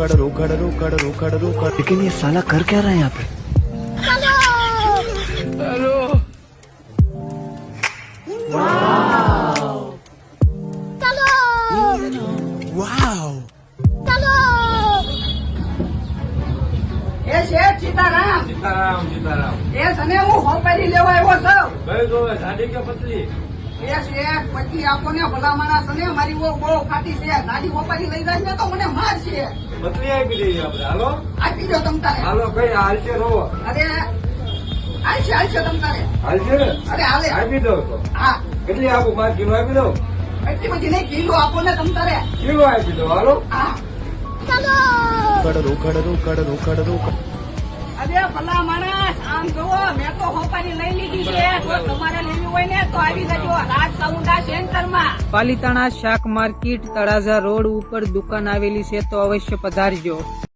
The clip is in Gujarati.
रोकड़ रोकड़ रोकड़ रोकड़ रोकड़ लेकिन ये साला कर क्या रहा है यहाँ पे એ શેઠ સીતારામ સીતારામ સીતારામ એ સને હું હોપારી લેવા આવ્યો છું કઈ જોવે જાડી કે પતલી એસ એસ પછી આપોને ભલા ભલામાણસ ને મારી ઓ બહુ ફાટી છે. ગાડી વપારી લઈ જાય ને તો મને માર બદલી આપી દઈએ આપણે. હાલો? આપી દો તમ તારે. હાલો કઈ હાલશે રો અરે હાલશે હાલશે તમ તારે. હાલશે અરે હાલે. આપી દો તો. હા. કેટલી આપો? પાંચ કિલો આપી દો એટલી બધી નહીં કિલો આપો ને તમ તારે. કિલો આપી દો હાલો? હા. કડરું રોકડ રોકડ રોકડ અરે ભલા માણસ આમ જુઓ મેં તો હોપારી લઈ લીધી છે. તમારે લેવી હોય ને તો આવી જજો. સેન્ટરમાં. પાલીતાણા શાક માર્કેટ તળાજા રોડ ઉપર દુકાન આવેલી છે તો અવશ્ય પધારજો.